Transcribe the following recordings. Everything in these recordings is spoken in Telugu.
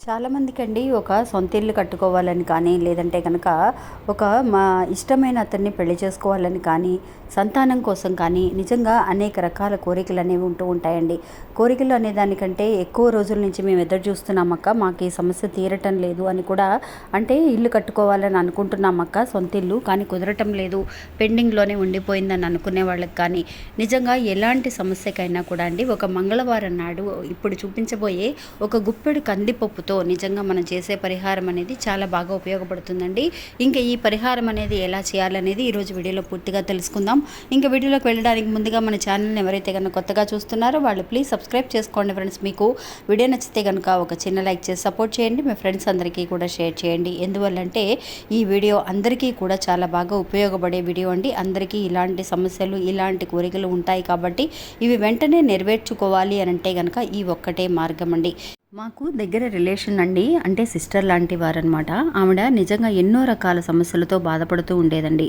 చాలామందికి అండి ఒక సొంత ఇల్లు కట్టుకోవాలని కానీ లేదంటే కనుక ఒక మా ఇష్టమైన అతన్ని పెళ్ళి చేసుకోవాలని కానీ సంతానం కోసం కానీ నిజంగా అనేక రకాల కోరికలు అనేవి ఉంటూ ఉంటాయండి. కోరికలు అనే దానికంటే ఎక్కువ రోజుల నుంచి మేము ఎదురు చూస్తున్నామక్క మాకు ఈ సమస్య తీరటం లేదు అని కూడా అంటే ఇల్లు కట్టుకోవాలని అనుకుంటున్నామక్క సొంత ఇల్లు కానీ కుదరటం లేదు. పెండింగ్లోనే ఉండిపోయిందని అనుకునే వాళ్ళకి కానీ నిజంగా ఎలాంటి సమస్యకైనా కూడా అండి ఒక మంగళవారం నాడు ఇప్పుడు చూపించబోయే ఒక గుప్పెడు కందిపప్పు కందిపప్పుతో నిజంగా మనం చేసే పరిహారం అనేది చాలా బాగా ఉపయోగపడుతుందండి. ఇంకా ఈ పరిహారం అనేది ఎలా చేయాలనేది ఈరోజు వీడియోలో పూర్తిగా తెలుసుకుందాం. ఇంకా వీడియోలోకి వెళ్ళడానికి ముందుగా మన ఛానల్ని ఎవరైతే కనుక కొత్తగా చూస్తున్నారో వాళ్ళు ప్లీజ్ సబ్స్క్రైబ్ చేసుకోండి ఫ్రెండ్స్. మీకు వీడియో నచ్చితే కనుక ఒక చిన్న లైక్ చేసి సపోర్ట్ చేయండి. మీ ఫ్రెండ్స్ అందరికీ కూడా షేర్ చేయండి. ఎందువల్లంటే ఈ వీడియో అందరికీ కూడా చాలా బాగా ఉపయోగపడే వీడియో అండి. అందరికీ ఇలాంటి సమస్యలు ఇలాంటి కోరికలు ఉంటాయి కాబట్టి ఇవి వెంటనే నెరవేర్చుకోవాలి అని అంటే కనుక ఈ ఒక్కటే మార్గం అండి. మాకు దగ్గర రిలేషన్ అండి అంటే సిస్టర్ లాంటి వారనమాట ఆవిడ నిజంగా ఎన్నో రకాల సమస్యలతో బాధపడుతూ ఉండేదండి.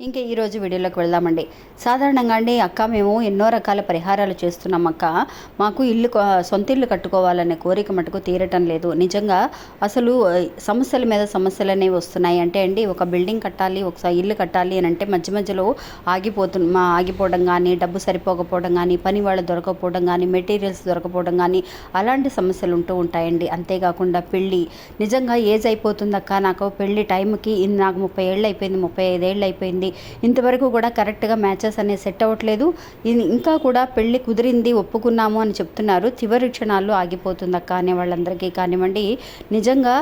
ఇంకా ఈరోజు వీడియోలోకి వెళ్దామండి. సాధారణంగా అండి అక్క మేము ఎన్నో రకాల పరిహారాలు చేస్తున్నాం అక్క. మాకు ఇల్లు సొంత ఇల్లు కట్టుకోవాలనే కోరిక మటుకు తీరటం లేదు. నిజంగా అసలు సమస్యల మీద సమస్యలు అనేవి వస్తున్నాయి అంటే అండి ఒక బిల్డింగ్ కట్టాలి ఒకసారి ఇల్లు కట్టాలి అని అంటే మధ్య మధ్యలో ఆగిపోతు మా ఆగిపోవడం కానీ డబ్బు సరిపోకపోవడం కానీ పని వాళ్ళు దొరకపోవడం కానీ మెటీరియల్స్ దొరకపోవడం కానీ అలాంటి సమస్యలు ఉంటూ ఉంటాయండి. అంతేకాకుండా పెళ్ళి. నిజంగా ఏజ్ అయిపోతుంది అక్క. నాకు పెళ్ళి టైంకి నాకు ముప్పై ఏళ్ళు అయిపోయింది ముప్పై ఐదేళ్ళు అయిపోయింది. ఇంతవరకు కూడా కరెక్ట్గా మ్యాచెస్ అనేది సెట్ అవ్వట్లేదు. ఇంకా కూడా పెళ్ళి కుదిరింది ఒప్పుకున్నాము అని చెప్తున్నారు. చివరి క్షణాల్లో ఆగిపోతుంది అక్క అనే వాళ్ళందరికీ కానివ్వండి. నిజంగా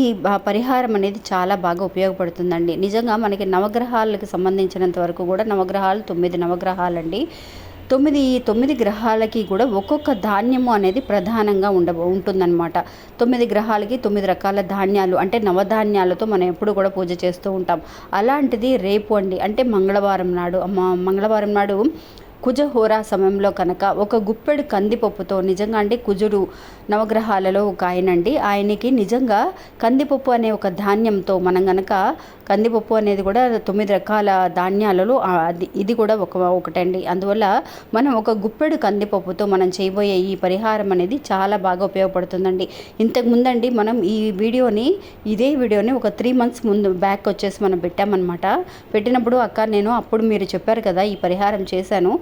ఈ పరిహారం అనేది చాలా బాగా ఉపయోగపడుతుందండి. నిజంగా మనకి నవగ్రహాలకు సంబంధించినంత వరకు కూడా నవగ్రహాలు తొమ్మిది నవగ్రహాలండి. తొమ్మిది తొమ్మిది గ్రహాలకి కూడా ఒక్కొక్క ధాన్యము అనేది ప్రధానంగా ఉండ ఉంటుందన్నమాట. తొమ్మిది గ్రహాలకి తొమ్మిది రకాల ధాన్యాలు అంటే నవధాన్యాలతో మనం ఎప్పుడు కూడా పూజ చేస్తూ ఉంటాం. అలాంటిది రేపు అండి అంటే మంగళవారం నాడు మంగళవారం నాడు కుజహోరా సమయంలో కనుక ఒక గుప్పెడు కందిపప్పుతో నిజంగా అంటే కుజుడు నవగ్రహాలలో ఒక ఆయన అండి ఆయనకి నిజంగా కందిపప్పు అనే ఒక ధాన్యంతో మనం గనక కందిపప్పు అనేది కూడా తొమ్మిది రకాల ధాన్యాలలో అది ఇది కూడా ఒక ఒకటండి. అందువల్ల మనం ఒక గుప్పెడు కందిపప్పుతో మనం చేయబోయే ఈ పరిహారం అనేది చాలా బాగా ఉపయోగపడుతుందండి. ఇంతకు ముందండి మనం ఈ వీడియోని ఇదే వీడియోని ఒక త్రీ మంత్స్ ముందు బ్యాక్ వచ్చేసి మనం పెట్టామన్నమాట. పెట్టినప్పుడు అక్క నేను అప్పుడు మీరు చెప్పారు కదా ఈ పరిహారం చేశాను.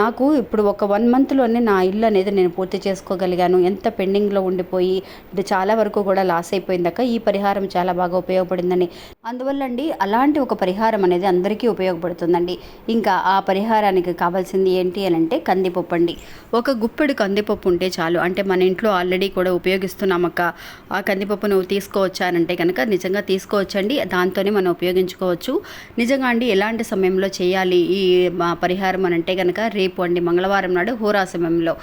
నాకు ఇప్పుడు ఒక వన్ మంత్లోనే నా ఇల్లు అనేది నేను పూర్తి చేసుకోగలిగాను. ఎంత పెండింగ్లో ఉండిపోయి ఇది చాలా వరకు కూడా లాస్ అయిపోయిందాక ఈ పరిహారం చాలా బాగా ఉపయోగపడిందని అందువల్ల అండి అలాంటి ఒక పరిహారం అనేది అందరికీ ఉపయోగపడుతుందండి. ఇంకా ఆ పరిహారానికి కావాల్సింది ఏంటి అని అంటే కందిపప్పు అండి. ఒక గుప్పెడు కందిపప్పు ఉంటే చాలు. అంటే మన ఇంట్లో ఆల్రెడీ కూడా ఉపయోగిస్తున్నామక్క ఆ కందిపప్పు నువ్వు తీసుకోవచ్చా అని అంటే కనుక నిజంగా తీసుకోవచ్చండి. దాంతోనే మనం ఉపయోగించుకోవచ్చు. నిజంగా అండి ఎలాంటి సమయంలో చేయాలి ఈ మా పరిహారం అని అంటే కనుక రేపు అండి మంగళవారం నాడు హోరా సమయంలో.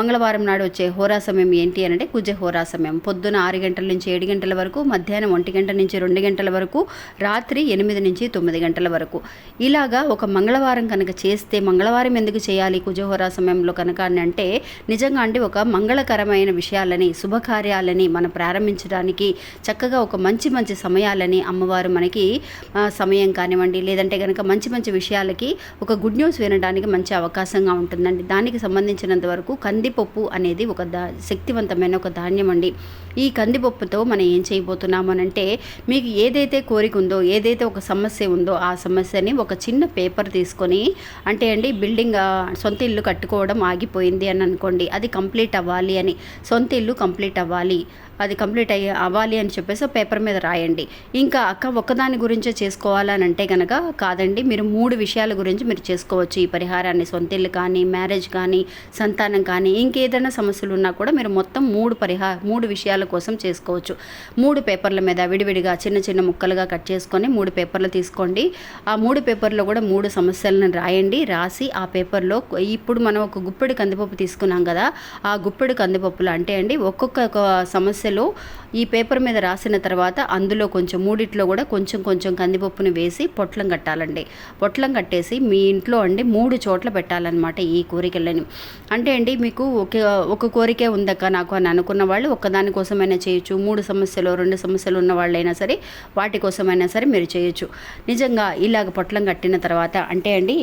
మంగళవారం నాడు వచ్చే హోరా సమయం ఏంటి ఏంటి అంటే కుజహోరా సమయం. పొద్దున ఆరు గంటల నుంచి ఏడు గంటల వరకు మధ్యాహ్నం ఒంటి గంట నుంచి రెండు గంటల వరకు రాత్రి ఎనిమిది నుంచి తొమ్మిది గంటల వరకు. ఇలాగా ఒక మంగళవారం కనుక చేస్తే మంగళవారం ఎందుకు చేయాలి కుజహోరా సమయంలో కనుక అని అంటే నిజంగా అంటే ఒక మంగళకరమైన విషయాలని శుభకార్యాలని మనం ప్రారంభించడానికి చక్కగా ఒక మంచి మంచి సమయాలని అమ్మవారు మనకి సమయం కానివ్వండి లేదంటే కనుక మంచి మంచి విషయాలకి ఒక గుడ్ న్యూస్ వినడానికి మంచి అవకాశంగా ఉంటుందండి. దానికి సంబంధించినంత వరకు కందిపప్పు అనేది ఒక దా శక్తివంతమైన ఒక ధాన్యం అండి ఈ కందిపప్పుతో మనం ఏం చేయబోతున్నాము అని అంటే మీకు ఏదైతే కోరిక ఉందో ఏదైతే ఒక సమస్య ఉందో ఆ సమస్యని ఒక చిన్న పేపర్ తీసుకొని అంటే అండి బిల్డింగ్ సొంత ఇల్లు కట్టుకోవడం ఆగిపోయింది అని అనుకోండి అది కంప్లీట్ అవ్వాలి అని సొంత ఇల్లు కంప్లీట్ అవ్వాలి అది కంప్లీట్ అయ్యి అవ్వాలి అని చెప్పేసి పేపర్ మీద రాయండి. ఇంకా అక్క ఒక్కదాని గురించే చేసుకోవాలని అంటే కనుక కాదండి మీరు మూడు విషయాల గురించి మీరు చేసుకోవచ్చు. ఈ పరిహారాన్ని సొంత ఇల్లు కానీ మ్యారేజ్ కానీ సంతానం కానీ ఇంకేదైనా సమస్యలు ఉన్నా కూడా మీరు మొత్తం మూడు పరిహార మూడు విషయాల కోసం చేసుకోవచ్చు. మూడు పేపర్ల మీద విడివిడిగా చిన్న చిన్న ముక్కలుగా కట్ చేసుకొని మూడు పేపర్లు తీసుకోండి. ఆ మూడు పేపర్లో కూడా మూడు సమస్యలను రాయండి. రాసి ఆ పేపర్లో ఇప్పుడు మనం ఒక గుప్పెడు కందిపప్పు తీసుకున్నాం కదా ఆ గుప్పెడు కందిపప్పులు అంటే అండి ఒక్కొక్క సమస్యలో ఈ పేపర్ మీద రాసిన తర్వాత అందులో కొంచెం మూడిట్లో కూడా కొంచెం కొంచెం కందిపప్పుని వేసి పొట్లం కట్టాలండి. పొట్లం కట్టేసి మీ ఇంట్లో అండి మూడు చోట్ల పెట్టాలన్నమాట ఈ కోరికలని అంటే అండి మీకు ఒక ఒక కోరికే ఉందక్క నాకు అని అనుకున్న వాళ్ళు ఒకదానికోసం కోసమైనా చేయొచ్చు మూడు సమస్యలు రెండు సమస్యలు ఉన్న వాళ్ళైనా సరే వాటి కోసమైనా సరే మీరు చేయొచ్చు. నిజంగా ఇలాగ పొట్లం కట్టిన తర్వాత అంటే అండి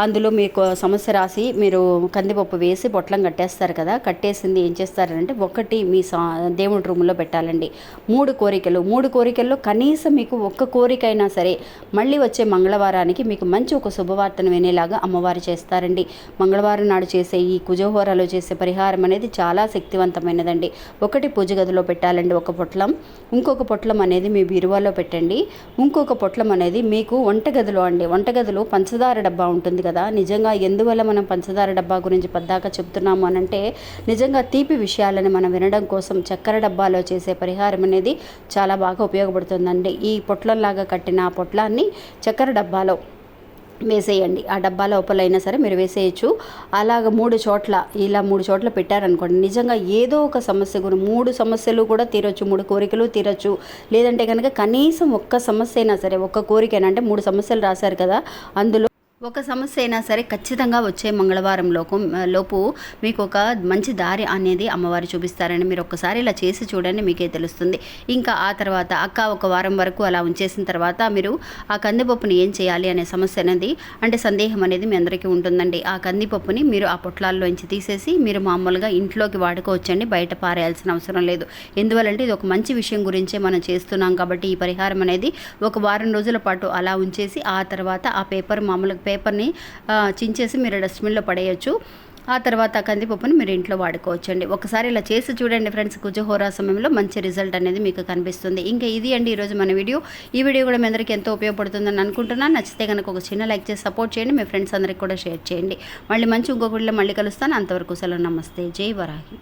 అందులో మీకు సమస్య రాసి మీరు కందిపప్పు వేసి పొట్లం కట్టేస్తారు కదా కట్టేసింది ఏం చేస్తారంటే ఒకటి మీ సా దేవుడి రూమ్లో పెట్టాలండి. మూడు కోరికలు మూడు కోరికల్లో కనీసం మీకు ఒక్క కోరిక అయినా సరే మళ్ళీ వచ్చే మంగళవారానికి మీకు మంచి ఒక శుభవార్తను వినేలాగా అమ్మవారు చేస్తారండి. మంగళవారం నాడు చేసే ఈ కుజహోరాలో చేసే పరిహారం అనేది చాలా శక్తివంతమైనదండి. ఒకటి పూజ పెట్టాలండి ఒక పొట్లం. ఇంకొక పొట్లం అనేది మీ బీరువాలో పెట్టండి. ఇంకొక పొట్లం అనేది మీకు వంటగదిలో అండి. వంటగదిలో పంచదార డబ్బా ఉంటుంది కదా. నిజంగా ఎందువల్ల మనం పంచదార డబ్బా గురించి పద్దాక చెప్తున్నాము అనంటే నిజంగా తీపి విషయాలను మనం వినడం కోసం చక్కెర డబ్బాలో చేసే పరిహారం అనేది చాలా బాగా ఉపయోగపడుతుందండి. ఈ పొట్లంలాగా కట్టిన ఆ పొట్లాన్ని చక్కెర డబ్బాలో వేసేయండి. ఆ డబ్బా లోపలైనా సరే మీరు వేసేయచ్చు. అలాగ మూడు చోట్ల ఇలా మూడు చోట్ల పెట్టారనుకోండి నిజంగా ఏదో ఒక సమస్య గురి మూడు సమస్యలు కూడా తీరొచ్చు మూడు కోరికలు తీరొచ్చు. లేదంటే కనుక కనీసం ఒక్క సమస్య అయినా సరే ఒక్క కోరికైనా అంటే మూడు సమస్యలు రాశారు కదా అందులో ఒక సమస్య అయినా సరే ఖచ్చితంగా వచ్చే మంగళవారం లోపు లోపు మీకు ఒక మంచి దారి అనేది అమ్మవారు చూపిస్తారని మీరు ఒక్కసారి ఇలా చేసి చూడండి మీకే తెలుస్తుంది. ఇంకా ఆ తర్వాత అక్క ఒక వారం వరకు అలా ఉంచేసిన తర్వాత మీరు ఆ కందిపప్పుని ఏం చేయాలి అనే సమస్య అనేది అంటే సందేహం అనేది మీ అందరికీ ఉంటుందండి. ఆ కందిపప్పుని మీరు ఆ పొట్లాల్లోంచి తీసేసి మీరు మామూలుగా ఇంట్లోకి వాడుకోవచ్చండి బయట పారేయాల్సిన అవసరం లేదు. ఎందువల్లంటే ఇది ఒక మంచి విషయం గురించే మనం చేస్తున్నాం కాబట్టి ఈ పరిహారం అనేది ఒక వారం రోజుల పాటు అలా ఉంచేసి ఆ తర్వాత ఆ పేపర్ మామూలుగా పేపర్ని చించేసి మీరు డస్ట్బిన్లో పడేయచ్చు. ఆ తర్వాత కందిపప్పుని మీరు ఇంట్లో వాడుకోవచ్చండి. ఒకసారి ఇలా చేసి చూడండి ఫ్రెండ్స్ కుజహోరా సమయంలో మంచి రిజల్ట్ అనేది మీకు కనిపిస్తుంది. ఇంకా ఇది అండి ఈరోజు మన వీడియో. ఈ వీడియో కూడా మీ అందరికీ ఎంతో ఉపయోగపడుతుందని అనుకుంటున్నాను. నచ్చితే కనుక ఒక చిన్న లైక్ చేసి సపోర్ట్ చేయండి. మీ ఫ్రెండ్స్ అందరికి కూడా షేర్ చేయండి. మళ్ళీ మంచి ఇంకొకటిలో మళ్ళీ కలుస్తాను. అంతవరకు సెలవు. నమస్తే. జై వరాహి.